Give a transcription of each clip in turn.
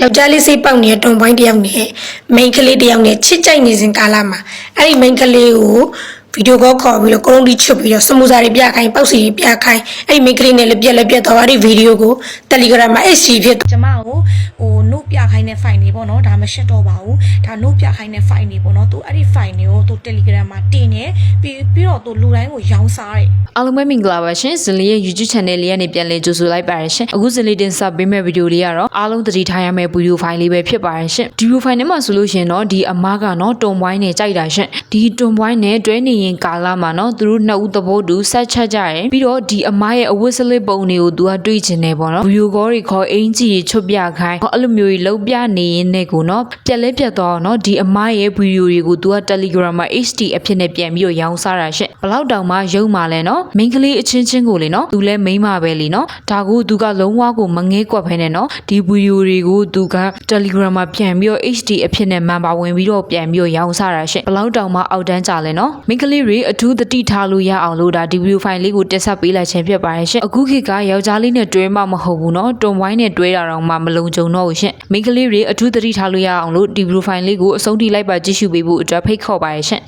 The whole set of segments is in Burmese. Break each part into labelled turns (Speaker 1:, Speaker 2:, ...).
Speaker 1: ယောက်ျားလေးစိတ်ပေါက်နေတဲ့တွန်ပိုင်းတစ်ယောက်နဲ့မိန်းကလေးတစ်ယောက်နဲ့ချစ်ကြိုက်နေစဉ်ကာလမှာအဲ့ဒီမိန်းကလေးကို ဗီဒီယိုကောခေါ်ပြီးတော့ကိုလုံးတီချွတ်ပြီးတော့စမူစာတွေပြခိုင်းပေါက်စီတွေပြခိုင်းအဲ့ဒီမိန်းကလေးနဲ့လည်းပြက်လက်ပြက်တော့အဲ့ဒီဗီဒီယိုကို Telegram မှာ HD ဖြစ်
Speaker 2: ကျမကိုဟို note ပြခိုင်းတဲ့ file တွေပေါ့နော်ဒါမရှက်တော့ပါဘူးဒါ note ပြခိုင်းတဲ့ file တွေပေါ့နော်သူအဲ့ဒီ file တွေကိုသူ Telegram မှာတင်နေပြီးပြီးတော့သူလူတိုင်းကိုရောင်းစားတယ်
Speaker 3: အားလုံးပဲမင်္ဂလာပါရှင်ဇလီရဲ့ YouTube channel လေးကနေပြန်လည်ကြိုဆိုလိုက်ပါရရှင်အခုဇလီတင်ဆက်ပေးမယ့်ဗီဒီယိုလေးကတော့အားလုံးသတိထားရမယ့်ဗီဒီယိုဖိုင်လေးပဲဖြစ်ပါရရှင်ဒီဗီဒီယိုဖိုင်ထဲမှာဆိုလို့ရှင်တော့ဒီအမားကနော်တွန်ပွိုင်းနဲ့ကြိုက်တာရှင်ဒီတွန်ပွိုင်းနဲ့တွဲနေရင်ကာလာမှာနော်သူတို့နှစ်ဦးသဘောတူဆက်ချက်ကြတယ်ပြီးတော့ဒီအမားရဲ့အဝတ်စလစ်ပုံတွေကိုသူကတွေ့ချင်တယ်ပေါ့နော်ဗီဒီယိုကောတွေခေါ်အင်ကြီးချွတ်ပြခိုင်းအဲ့လိုမျိုးကြီးလုံးပြနေရင်နဲ့ကိုနော်ပြက်လဲပြက်တော့နော်ဒီအမားရဲ့ဗီဒီယိုတွေကိုသူက Telegram မှာ HD အဖြစ်နဲ့ပြန်ပြီးတော့ရောင်းစားတာရှင်ဘလောက်တောင်မှရုံမှလဲနော်မိန်းကလေးအချင်းချင်းကိုလေနော်သူလဲမိန်းမပဲလीနော်ဒါကိုသူကလုံးဝကိုမငဲကွက်ဖဲနဲ့နော်ဒီဗီဒီယိုတွေကိုသူက Telegram မှာပြန်ပြီးတော့ HD အဖြစ်နဲ့မှန်ပါဝင်ပြီးတော့ပြန်ပြီးတော့ရောင်းစားတာရှင်ဘလောက်တောင်မှအောက်တန်းကြလဲနော်မိန်းကလေးတွေအထူးသတိထားလို့ရအောင်လို့ဒါဒီဗီဒီယိုဖိုင်လေးကိုတက်ဆက်ပေးလိုက်ခြင်းဖြစ်ပါတယ်ရှင်အခုခေတ်ကယောက်ျားလေးနဲ့တွဲမှမဟုတ်ဘူးနော်တွန်ဝိုင်းနဲ့တွဲတာတော့မှမလုံခြုံတော့ဘူးရှင်မိန်းကလေးတွေအထူးသတိထားလို့ရအောင်လို့ဒီဗီဒီယိုဖိုင်လေးကိုအဆုံးထိလိုက်ပါကြည့်ရှုပေးဖို့အတွက်ဖိတ်ခေါ်ပါတယ်ရှင်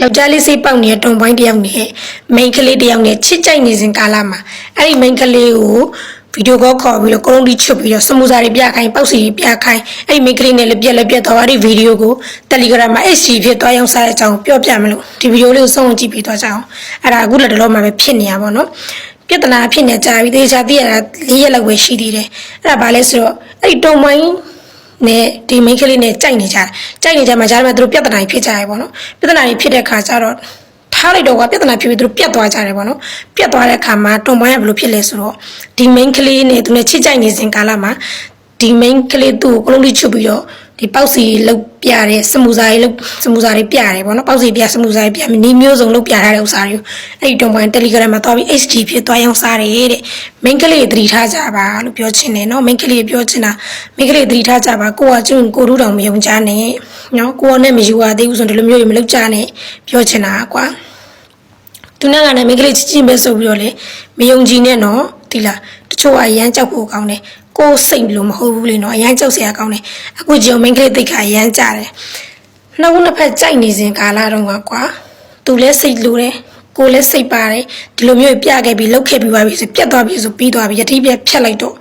Speaker 1: ယောက်ျားလေးစိတ်ပေါက်နေတဲ့တွန်ပိုင်းတစ်ယောက်နဲ့မိန်းကလေးတစ်ယောက်နဲ့ချစ်ကြိုက်နေစဉ်ကာလမှာအဲ့ဒီမိန်းကလေးကို ဗီဒီယိုကောခေါ်ပြီးတော့ကိုလုံးတီချွတ်ပြီးတော့စမူစာတွေပြခိုင်းပေါက်စီတွေပြခိုင်းအဲ့ဒီမိန်းကလေးနဲ့လည်းပြက်လက်ပြက်တော့အဲ့ဒီဗီဒီယိုကို Telegram မှာ HD ဖြစ်သွားရောက်စားတဲ့အကြောင်းပြောပြမလို့ဒီဗီဒီယိုလေးကိုဆုံးဝင်ကြည့်ပြီးသွားကြအောင်အဲ့ဒါအခုလည်းဒီလိုမှပဲဖြစ်နေရပါတော့ပြဿနာဖြစ်နေကြပြီတေချာသိရတာ၄ရက်လောက်ပဲရှိသေးတယ်အဲ့ဒါဘာလဲဆိုတော့အဲ့ဒီတွန်ပိုင်းနဲ့ဒီမိန်းကလေးနဲ့ကြိုက်နေကြတယ်ကြိုက်နေကြမှာကြားထဲမှာသူတို့ပြဿနာကြီးဖြစ်ကြရပေါ့နော်ပြဿနာကြီးဖြစ်တဲ့ခါကျတော့ ထားလိုက်တော့ကပြဿနာဖြစ်ပြီးသူတို့ပြတ်သွားကြတယ်ပေါ့နော်ပြတ်သွားတဲ့ခါမှာတွန်ပိုင်းကဘယ်လိုဖြစ်လဲဆိုတော့ဒီမိန်းကလေးနဲ့သူနဲ့ချစ်ကြိုက်နေစဉ်ကာလမှာဒီမိန်းကလေးသူ့ကိုကလုံးလေးချွတ်ပြီးတော့ဒီပေါက်စီလုတ်ပြတဲ့စမူစာကြီးလုတ်စမူစာတွေပြတယ်ပေါ့နော်ပေါက်စီပြစမူစာတွေပြနီးမျိုးစုံလုတ်ပြထားတဲ့ဥစ္စာတွေကိုအဲ့ဒီတွန်ပိုင်း Telegram မှာသွားပြီး HD ဖြစ်သွားရောက်စားတယ်တဲ့မိန်းကလေးတွေသတိထားကြပါလို့ပြောချင်တယ်နော်မိန်းကလေးတွေပြောချင်တာမိန်းကလေးတွေသတိထားကြပါကိုကကျွန်းကိုရူးတောင်မယုံကြနဲ့နော်ကိုကနဲ့မယူရသေးဘူးဆိုတော့ဒီလိုမျိုးတွေမလုပ်ကြနဲ့ပြောချင်တာကွာ သူနဲ့ကလည်းမိန်းကလေးချစ်ချင်းပဲဆိုပြီးတော့လေမယုံကြည်နဲ့နော်ဒီလားတချို့ကအရန်ကြောက်ဖို့ကောင်းတယ်ကိုယ်စိတ်လို့မဟုတ်ဘူးလေနော်အရန်ကြောက်စရာကောင်းတယ်အခုကြုံမိန်းကလေးတိတ်ခါအရန်ကြတယ်နှုတ်နှစ်ဖက်ကြိုက်နေစဉ်ကာလတော့ကကွာသူလည်းစိတ်လိုတယ်ကိုယ်လည်းစိတ်ပါတယ်ဒီလိုမျိုးပြခဲ့ပြီးလှုပ်ခဲ့ပြီးပါပြီဆိုပြတ်သွားပြီဆိုပြီးသွားပြီယတိပြက်ဖြတ်လိုက်တော့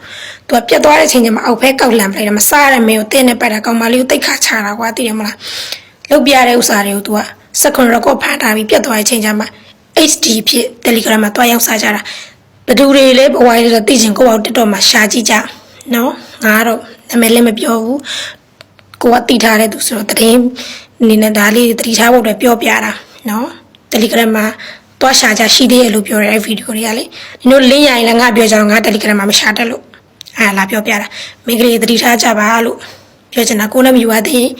Speaker 1: သူကပြတ်သွားတဲ့အချိန်ကျမှအောက်ဖက်ကောက်လန့်ပလိုက်တယ်မစားရမယ်ကိုတင်းနဲ့ပတ်တာကောင်မလေးကိုတိတ်ခါချတာကွာသိတယ်မလားလှုပ်ပြတဲ့ဥစ္စာတွေကို तू ကစက္ကွန်ရက်ကော့ဖန်ထားပြီးပြတ်သွားတဲ့အချိန်ကျမှ HD ဖြစ် Telegram မှာတွားရောက်စားကြတာဘယ်သူတွေလဲဘဝလေးတော့သိချင်ကိုယ့်အောင်တက်တော့မှရှာကြည့်ကြနော်ငါကတော့နာမည်လည်းမပြောဘူးကိုကတိထားတဲ့သူဆိုတော့တရင်အနေနဲ့ဒါလေးတတိထားဖို့အတွက်ပြောပြတာနော် Telegram မှာတွားရှာကြရှိသေးရဲ့လို့ပြောတဲ့ဗီဒီယိုတွေကလေဒီလိုလင်းရရင်လည်းငါပြောကြတော့ငါ Telegram မှာမရှာတတ်လို့အဲလာပြောပြတာမိန်းကလေးတတိထားကြပါလို့ပြောချင်တာကိုလည်းမယူရသေးရင်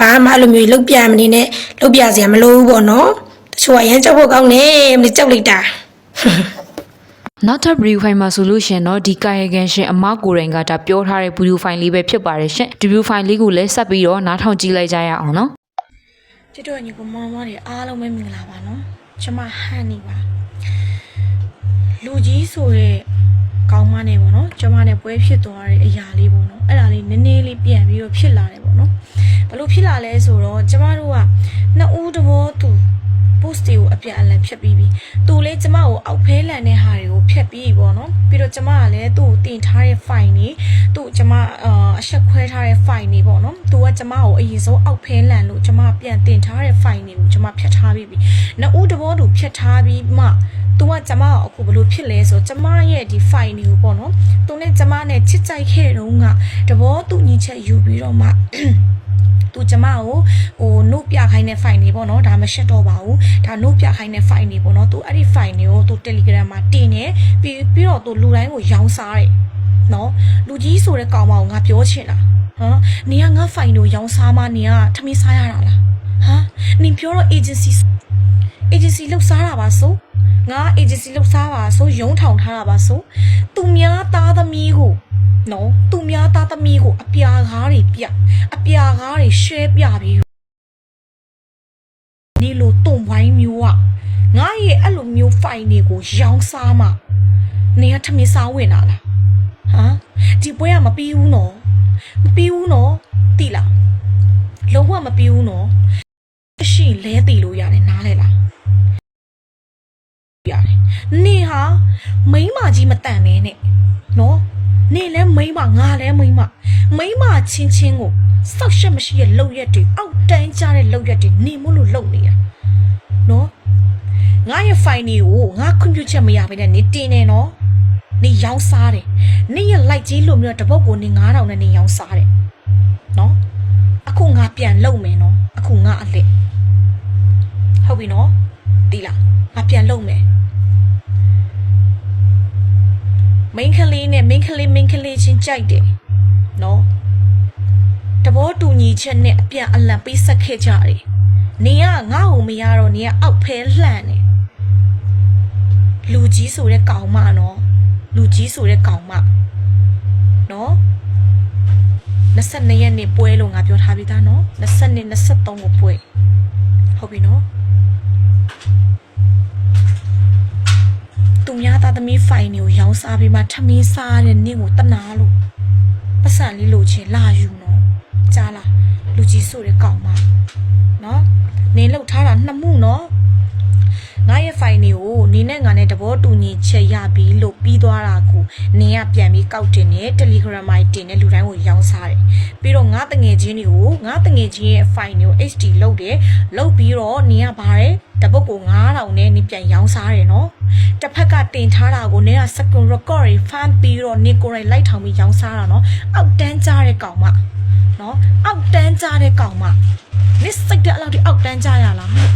Speaker 1: ဘာမှအဲ့လိုမျိုးလုတ်ပြမနေနဲ့လုတ်ပြစရာမလိုဘူးပေါ့နော် တချို့ကရမ်းကြောက်ဖို့ကောင်းတယ်မင်းကြောက်လိုက်တာ
Speaker 3: နောက်ထပ် review file မှာဆိုလို့ရှင်တော့ဒီကာယကံရှင်အမကိုရင်ကဒါပြောထားတဲ့ video file လေးပဲဖြစ်ပါတယ်ရှင်ဒီ video file လေးကိုလည်းဆက်ပြီးတော့နားထောင်ကြည့်လိုက်ကြရအောင်နော်
Speaker 2: ချစ်တို့ညီကမောင်မတွေအားလုံးပဲမင်္ဂလာပါနော်ကျမဟန်နေပါလူကြီးဆိုတဲ့ကောင်းမနဲ့ပေါ့နော်ကျမနဲ့ပွဲဖြစ်သွားတဲ့အရာလေးပေါ့နော်အဲ့ဒါလေးနည်းနည်းလေးပြန်ပြီးတော့ဖြစ်လာတယ်ပေါ့နော်ဘလို့ဖြစ်လာလဲဆိုတော့ကျမတို့ကနှစ်ဦးတဘောသူ post တွေကိုအပြန်အလှန်ဖြတ်ပြီးပြီ။သူလည်းကျမကိုအောက်ဖဲလန်တဲ့ဟာတွေကိုဖြတ်ပြီးပေါ့နော်။ပြီးတော့ကျမကလည်းသူ့ကိုတင်ထားတဲ့ file တွေသူ့ကျမအာအဆက်ခွဲထားတဲ့ file တွေပေါ့နော်။သူကကျမကိုအရင်ဆုံးအောက်ဖဲလန်လို့ကျမပြန်တင်ထားတဲ့ file တွေကိုကျမဖြတ်ထားပြီးပြီ။နှစ်ဦးတဘောတူဖြတ်ထားပြီးမှသူကကျမကိုအခုဘလို့ဖြစ်လဲဆိုကျမရဲ့ဒီ file တွေကိုပေါ့နော်။သူနဲ့ကျမနဲ့ချစ်ကြိုက်ခဲ့တဲ့တုန်းကတဘောတူညီချက်ယူပြီးတော့မှ သူကျမကိုဟို note ပြခိုင်းတဲ့ file တွေပေါ့နော်ဒါမရှက်တော့ပါဘူးဒါ note ပြခိုင်းတဲ့ file တွေပေါ့နော်သူအဲ့ဒီ file တွေကိုသူ Telegram မှာတင်နေပြီးပြီးတော့သူလူတိုင်းကိုရောင်းစားတယ်နော်လူကြီးဆိုတဲ့ကောင်မကိုငါပြောချင်တာဟမ်နေကငါ file ကိုရောင်းစားမနေကထမင်းစားရတာလားဟမ်နင်ပြောတော့ agency agency လောက်စားတာပါဆိုငါ agency လောက်စားပါဆိုရုံးထောင်ထားတာပါဆိုသူများသားသမီးကို နော်သူများသားသမီးကိုအပြာကားတွေပြအပြာကားတွေရှဲပြပြီးဒီလိုတုံဝိုင်းမျိုးอ่ะငါရဲ့အဲ့လိုမျိုး file တွေကိုရောင်းစားမှနေကထမင်းစားဝင်လာလားဟဟာဒီပွဲကမပြီးဘူးနော်မပြီးဘူးနော်တိလားလုံးဝမပြီးဘူးနော်ရှိလဲတီလို့ရတယ်နားလဲလားရတယ်နေဟာမိန်းမကြီးမတန်မဲနဲ့နော် နေလဲမိန်းမငါလဲမိန်းမမိန်းမချင်းချင်းကိုစောက်ရှက်မရှိရဲ့လောက်ရက်တွေအောက်တန်းကြတဲ့လောက်ရက်တွေနေမလို့လုံနေရနော်ငါရဲ့ file တွေကိုငါခွင့်ပြုချက်မရဘဲနဲ့နေတင်နေနော်နေရောင်းစားတယ်နေရဲ့ like ကြီးလို့မျိုးတပုတ်ကိုနေ9000နဲ့နေရောင်းစားတယ်နော်အခုငါပြန်လုံမယ်နော်အခုငါအလက်ဟုတ်ပြီနော်ဒီလားငါပြန်လုံမယ် မိန်းကလေးနဲ့မိန်းကလေးမိန်းကလေးချင်းကြိုက်တယ်နော်တဘောတူညီချက်နဲ့အပြန်အလှန်ပေးဆက်ခဲ့ကြတယ်နေကငါ့ကိုမရတော့နေကအောက်ဖဲလှန့်တယ်လူကြီးဆိုတဲ့ကောင်မနော်လူကြီးဆိုတဲ့ကောင်မနော်22ရက်နေ့ပွဲလို့ငါပြောထားပြီးသားနော်22 23ကိုပွဲဟုတ်ပြီနော်သူ များသားသမီးဖိုင်တွေကိုရောင်းစားပြီးမှထမင်းစားတဲ့နင့်ကိုတနာလို့ပတ်စံလေးလိုချင်လာယူနော်ကြားလားလူကြီးဆိုတဲ့ကောင်မနော်နင်းလောက်ထားတာနှစ်မှုနော် ငါရဲ့ဖိုင်တွေကိုနင်းနဲ့ငါနဲ့တဘောတူညီချက်ရပြီလို့ပြီးသွားတာကိုနင်းကပြန်ပြီးကောက်တင်နေ Telegram မှာတင်နေလူတိုင်းကိုရောင်းစားတယ်ပြီးတော့ငါတငယ်ချင်းတွေကိုငါတငယ်ချင်းရဲ့ဖိုင်တွေကို HD လုတ်တယ်လုတ်ပြီးတော့နင်းကပါတယ်တပုတ်ကို9000နဲ့နင်းပြန်ရောင်းစားတယ်နော်တစ်ဖက်ကတင်ထားတာကိုနင်းက second record တွေ fan ပြီးတော့နေကိုယ်တိုင်လိုက်ထောင်ပြီးရောင်းစားတာနော်အောက်တန်းကြားတဲ့ကောင်မနော်အောက်တန်းကြားတဲ့ကောင်မနစ်စိတ်တဲ့အလောက်ဒီအောက်တန်းကြားရလားဟာ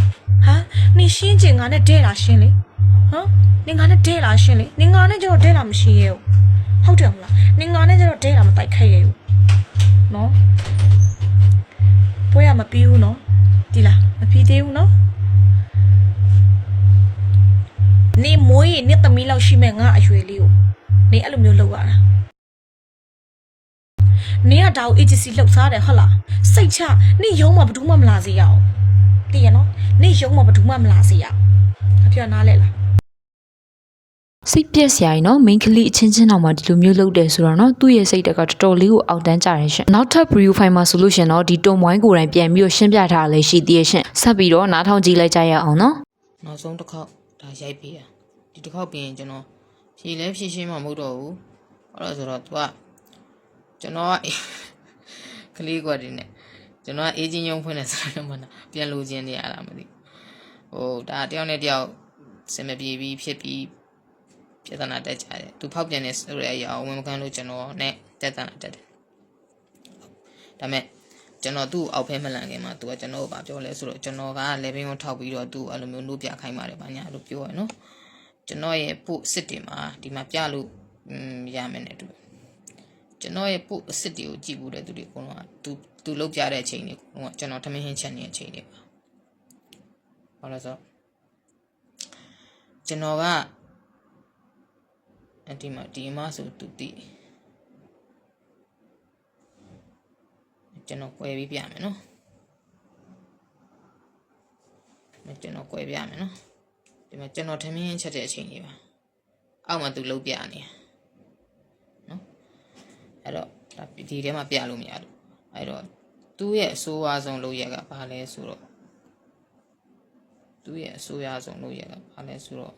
Speaker 2: နေရှင်းချင်ငါနဲ့ဒဲလာရှင်းလေဟမ်နေငါနဲ့ဒဲလာရှင်းလေနေငါနဲ့ကျတော့ဒဲလာမရှိရဲ့ဟုတ်တယ်မလားနေငါနဲ့ကျတော့ဒဲလာမတိုက်ခိုက်ရဲ့နော်ပွဲရမပြီးဘူးနော်ဒီလားမပြီးသေးဘူးနော်နေမွေးရင်နှစ်သမီးလောက်ရှိမဲ့ငါအရွယ်လေးကိုနေအဲ့လိုမျိုးလုပ်ရတာနေကဒါကို agency လှုပ်စားတယ်ဟုတ်လားစိတ်ချနေရုံးမှာဘယ်သူမှမလာစေရအောင် သိရနော်နေရုံးမှာဘယ်သူမှမလာစေရအောင်အပြောနားလဲလား
Speaker 3: စိတ်ပြက်စရာကြီးနော်မိန်းကလေးအချင်းချင်းတော့မှဒီလိုမျိုးလုပ်တယ်ဆိုတော့နော်သူ့ရဲ့စိတ်တက်ကတော်တော်လေးကိုအောက်တန်းကြတယ်ရှင်နောက်ထပ် preview file မှာဆိုလို့ရှင်တော့ဒီတုံဝိုင်းကိုယ်တိုင်ပြန်ပြီးတော့ရှင်းပြထားတာလည်းရှိသေးရဲ့ရှင်ဆက်ပြီးတော့နားထောင်ကြည့်လိုက်ကြရအောင်နော်
Speaker 4: နောက်ဆုံးတစ်ခေါက်ဒါရိုက်ပေးရဒီတစ်ခေါက်ပြင်ရင်ကျွန်တော်ဖြေလဲဖြေရှင်းမှမဟုတ်တော့ဘူးအဲ့တော့ဆိုတော့ तू ကကျွန်တော်ကကလေးကွက်တွေနဲ့ ကျွန်တော်ကအေဂျင့်ရုံဖွင့်နေဆိုတော့မှပြန်လိုချင်နေရတာမသိဟိုဒါတယောက်နဲ့တယောက်စင်မပြေပြီးဖြစ်ပြီးပြဿနာတက်ကြတယ်သူဖောက်ပြန်နေဆိုတဲ့အရာကိုဝန်မခံလို့ကျွန်တော်နဲ့တက်တနာတက်တယ်ဒါမဲ့ကျွန်တော်သူ့ကိုအောက်ဖဲမလန်ခင်မှာသူကကျွန်တော်ကိုဗာပြောလဲဆိုတော့ကျွန်တော်ကလေဘင်းကိုထောက်ပြီးတော့သူ့ကိုအဲ့လိုမျိုးနှုတ်ပြခိုင်းပါတယ်ဗာညာလို့ပြောရနော်ကျွန်တော်ရဲ့ပို့အစ်စ်တွေမှာဒီမှာပြလို့อืมရမယ်နဲ့တူ ကျွန်တော်ရဲ့ပို့အစ်စ်တွေကိုကြည့်ဘူးတဲ့သူတွေအကုန်လုံးကသူသူလောက်ပြတဲ့အချိန်တွေအကုန်လုံးကကျွန်တော်ထမင်းဟင်းချက်နေတဲ့အချိန်တွေပါဘာလို့လဲဆိုတော့ကျွန်တော်ကအဒီမှာဒီမှာဆိုသူတည်ကျွန်တော်꿰ပြီးပြမယ်နော်မကျွန်တော်꿰ပြမယ်နော်ဒီမှာကျွန်တော်ထမင်းချက်တဲ့အချိန်ကြီးပါအောက်မှာသူလှုပ်ပြနေနော် အဲ့တော့ဒါဒီထဲမှာပြလို့မရလို့အဲ့တော့သူ့ရဲ့အဆိုးအဝါဆုံးလုပ်ရကဘာလဲဆိုတော့သူ့ရဲ့အဆိုးအဝါဆုံးလုပ်ရကဘာလဲဆိုတော့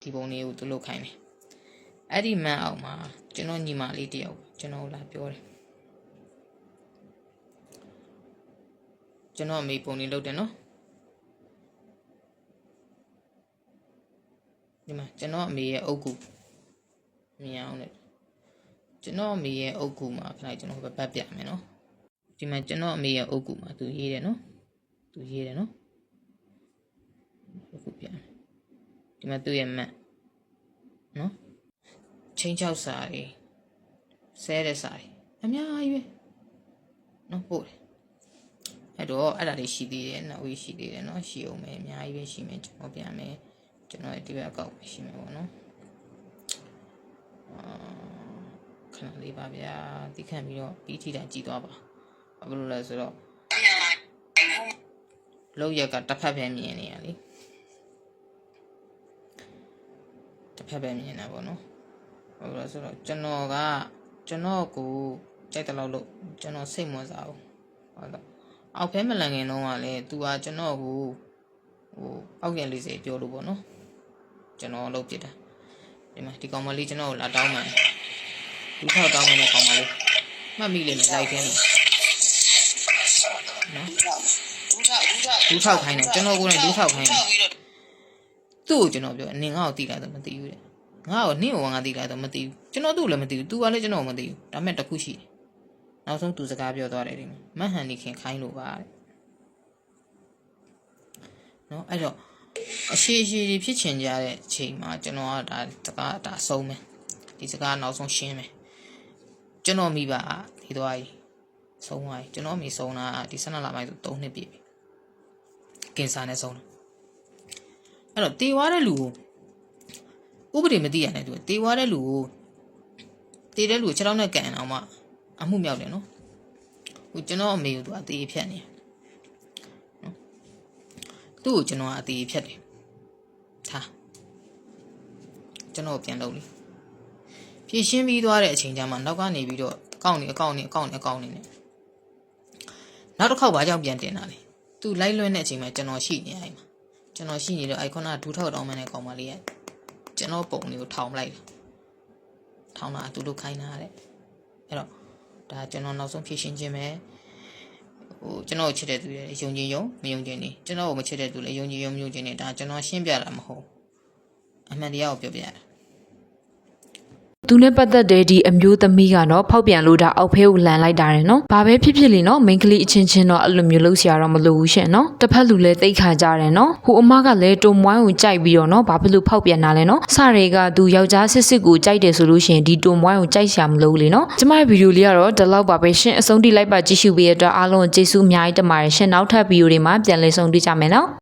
Speaker 4: ဒီပုံလေးကိုသူလုပ်ခိုင်းတယ်အဲ့ဒီမန်အောင်မှာကျွန်တော်ညီမလေးတယောက်ကျွန်တော်လာပြောတယ်ကျွန်တော်အမေပုံလေးလုပ်တယ်နော်ဒီမှာကျွန်တော်အမေရဲ့အုတ်ကူ မြင်အောင်လေကျွန်တော်အမေရဲ့အုတ်ကူမှာခဏကျွန်တော်ဘတ်ပြမယ်နော်ဒီမှာကျွန်တော်အမေရဲ့အုတ်ကူမှာသူရေးတယ်နော်သူရေးတယ်နော်အခုပြမယ်ဒီမှာသူ့ရဲ့မတ်နော်ချင်းချောက်စာတွေဆဲတဲ့စာတွေအများကြီးပဲနော်ပို့တယ်အဲ့တော့အဲ့ဒါလေးရှိသေးတယ်နောက်ဝေးရှိသေးတယ်နော်ရှိအောင်မယ်အများကြီးပဲရှိမယ်ကျွန်တော်ပြန်မယ်ကျွန်တော်ဒီဘက်အကောက်ပဲရှိမယ်ပေါ့နော်အာ ခဏလေးပါဗျာတိခန့်ပြီးတော့ပြီးထိတိုင်ကြည့်သွားပါဘာလို့လဲဆိုတော့လောက်ရက်ကတစ်ဖက်ပဲမြင်နေရလေတစ်ဖဖက်ပဲမြင်တာပေါ့နော်ဟုတ်လားဆိုတော့ကျွန်တော်ကကျွန်တော်ကိုကြိုက်တယ်လို့လို့ကျွန်တော်စိတ်မဝင်စားဘူးဟုတ်လားအောက်ဖဲမလန်ခင်တော့ကလည်း तू ကကျွန်တော်ကိုဟိုအောက်ပြန်လေးစေပြောလို့ပေါ့နော်ကျွန်တော်လုပ်ပြစ်တာ ဒီမှာဒီကောင်မလေးကျွန်တော်ကိုလာတောင်းမှန်လူထောက်တောင်းမှန်တဲ့ကောင်မလေးမှတ်မိလိမ့်မယ်လိုက်ခင်းလို့နော်လူထောက်ခိုင်းတယ်ကျွန်တော်ကိုယ်နဲ့လူထောက်ခိုင်းတယ်သူ့ကိုကျွန်တော်ပြောနင်ငါ့ကိုတီးလိုက်တော့မသိဘူးတဲ့ငါ့ကိုနင့်ကိုငါတီးလိုက်တော့မသိဘူးကျွန်တော်သူ့ကိုလည်းမသိဘူး तू ကလည်းကျွန်တော်ကိုမသိဘူးဒါပေမဲ့တစ်ခုရှိတယ်နောက်ဆုံးသူစကားပြောသွားတယ်ဒီမှာမဟန်နေခင်ခိုင်းလို့ပါတဲ့နော်အဲ့တော့ အရှိရှိကြီးဖြစ်ချင်ကြတဲ့အချိန်မှာကျွန်တော်ကဒါစကားဒါဆုံးမယ်ဒီစကားနောက်ဆုံးရှင်းမယ်ကျွန်တော်မိဘဒီသွားကြီးဆုံးသွားပြီကျွန်တော်မိဆုံးတာဒီ12လပိုင်းဆို3နှစ်ပြည့်ပြီကင်ဆာနဲ့ဆုံးတာအဲ့တော့တေသွားတဲ့လူကိုဥပဒေမသိရနဲ့သူတေသွားတဲ့လူကိုတေတဲ့လူကိုခြေထောက်နဲ့ကန်အောင်မှအမှုမြောက်တယ်နော်ဟိုကျွန်တော်အမေကိုသူအသေးဖြတ်နေနော်သူ့ကိုကျွန်တော်အသေးဖြတ်တယ် ထားကျွန်တော်ပြန်လုပ်လိဖြည့်ရှင်းပြီးသွားတဲ့အချိန်ကျမှနောက်ကနေပြီးတော့အကောင့်နေအကောင့်နေအကောင့်နေအကောင့်နေနဲ့နောက်တစ်ခေါက်ဘာကြောင့်ပြန်တင်တာလဲသူလိုက်လွှဲတဲ့အချိန်မှာကျွန်တော်ရှိနေအိမ်မှာကျွန်တော်ရှိနေတော့အိုင်ကွန်ကဒူးထောက်တောင်းမှန်းတဲ့ကောင်မလေးကကျွန်တော်ပုံလေးကိုထောင်လိုက်တယ်ထောင်တာသူတို့ခိုင်းတာတဲ့အဲ့တော့ဒါကျွန်တော်နောက်ဆုံးဖြည့်ရှင်းခြင်းပဲ ဟိုကျွန်တော်ကိုချစ်တဲ့သူတွေယုံကြည်ယုံမယုံကြည်နေကျွန်တော်ကိုမချစ်တဲ့သူလည်းယုံကြည်ယုံမယုံကြည်နေဒါကျွန်တော်ရှင်းပြတာမဟုတ်အမှန်တရားကိုပြောပြတာ
Speaker 3: သူနဲ့ပတ်သက်တဲ့ဒီအမျိုးသမီးကတော့ဖောက်ပြန်လို့ဒါအောက်ဖဲကိုလန်လိုက်တာရယ်နော်။ဘာပဲဖြစ်ဖြစ်လေနော်မိန်းကလေးအချင်းချင်းတော့အဲ့လိုမျိုးလုပ်စရာတော့မလိုဘူးရှင်နော်။တစ်ဖက်လူလည်းတိတ်ခါကြတယ်နော်။ဟိုအမကလည်းတုံမွိုင်းကိုကြိုက်ပြီးတော့နော်ဘာဖြစ်လို့ဖောက်ပြန်တာလဲနော်။စတွေကသူယောက်ျားစစ်စစ်ကိုကြိုက်တယ်ဆိုလို့ရှိရင်ဒီတုံမွိုင်းကိုကြိုက်ရှာမလို့လေနော်။ကျမရဲ့ဗီဒီယိုလေးကတော့ဒီလောက်ပါပဲရှင်အဆုံးထိလိုက်ပါကြည့်ရှုပေးရတဲ့အတွက်အားလုံးကိုကျေးဇူးအများကြီးတင်ပါတယ်ရှင်။နောက်ထပ်ဗီဒီယိုတွေမှာပြန်လည်ဆုံတွေ့ကြမယ်နော်။